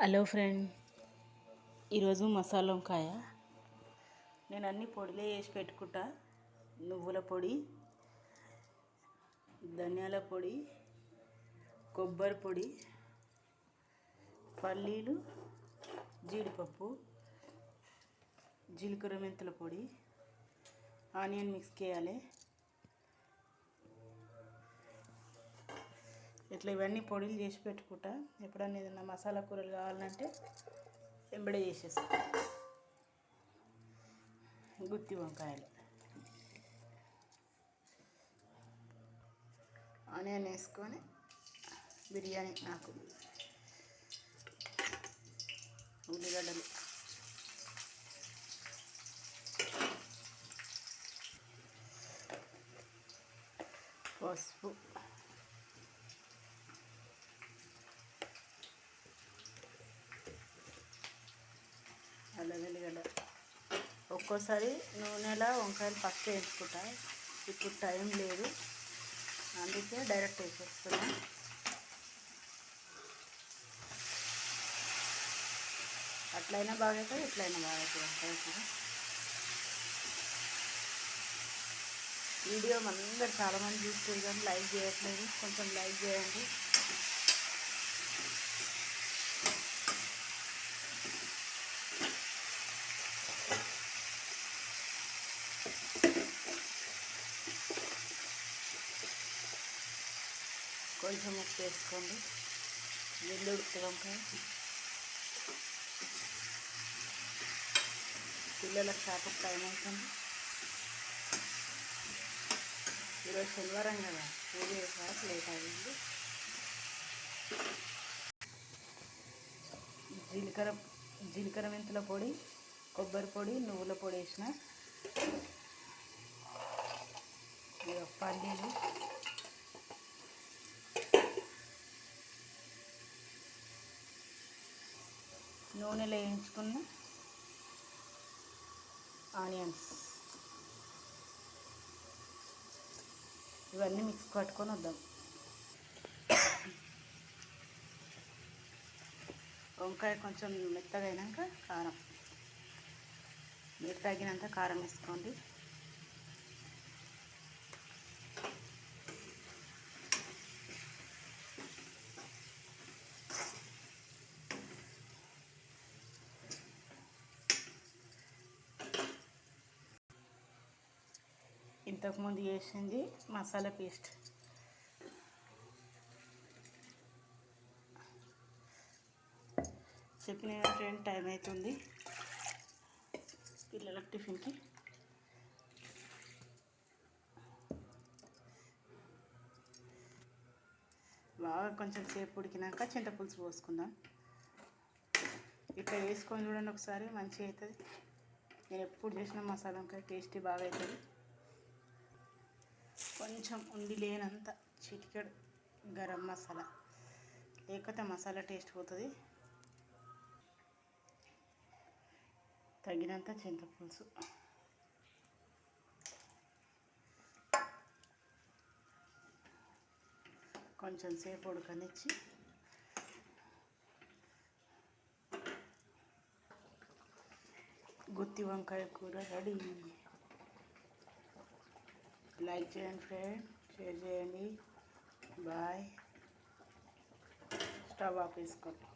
Hello friend. ఈరోజు మసాలా వంకాయ. నేను అన్ని పొడిలే వేసి పెట్టుకుంటా. నువ్వుల పొడి ధనియాల పొడి కొబ్బరి పొడి పల్లీలు జీడిపప్పు జీలకర్ర మెంతుల పొడి ఆనియన్ మిక్స్ చేయాలి. ఇట్లా ఇవన్నీ పొడిలు చేసి పెట్టుకుంటా. ఎప్పుడన్నా ఏదైనా మసాలా కూరలు కావాలంటే ఎంబడే చేసేస్తా. గుత్తి వంకాయలు. ఆనియన్ వేసుకొని బిర్యానీ నాకు ఉల్లిగడ్డలు. పసుపు. అల్లం వెల్లిగడ్డ. ఒక్కోసారి నూనెలో వంకాయలు ఫస్ట్ వేసుకుంటా. ఇప్పుడు టైం లేదు. అందుకే డైరెక్ట్ వేసేస్తున్నా. అట్లయినా బాగవుతుంది ఇట్లయినా బాగవుతుంది వంకాయ వీడియో మనందరూ చాలామంది చూస్తారు కానీ లైక్ చేయట్లేదు. కొంచెం లైక్ చేయండి. కొంచెం ఉప్పు వేసుకోండి. నీళ్ళు ఉడుకుతుంది వంకాయ. పిల్లలకు చేపకు టైం అవుతుంది. ఈరోజు శనివారం కదా పూజ చేసేవారు లేట్ అయింది జీలకర్ర జీలకర్ర మెంతుల పొడి కొబ్బరి పొడి నువ్వుల పొడి వేసిన పల్లీలు నూనెలో వేయించుకున్న ఆనియన్స్. ఇవన్నీ మిక్స్ పట్టుకొని వద్దాం. వంకాయ కొంచెం మెత్తగా అయినాక కారం. మీరు తగినంత కారం వేసుకోండి. ఇంతకుముందు వేసింది మసాలా పేస్ట్. చెప్పిన ఫ్రెండ్ టైం అవుతుంది. పిల్లలకు టిఫిన్కి. బాగా కొంచెం సేపు ఉడికినాక చింతపులుసు పోసుకుందాం. ఇట్లా వేసుకొని చూడండి ఒకసారి మంచిగా అవుతుంది. నేను ఎప్పుడు చేసిన మసాలా ఇంకా టేస్టీ బాగా అవుతుంది. కొంచెం ఉండి లేనంత చిటికెడు గరం మసాలా. లేకపోతే మసాలా టేస్ట్ పోతుంది. తగినంత చింతపులుసు. కొంచెం సేపు ఉడకనిచ్చి గుత్తి వంకాయ కూర రెడీ. లైక్ చేయండి ఫ్రెండ్. షేర్ చేయండి. బాయ్. స్టవ్ ఆఫ్ వేసుకోండి.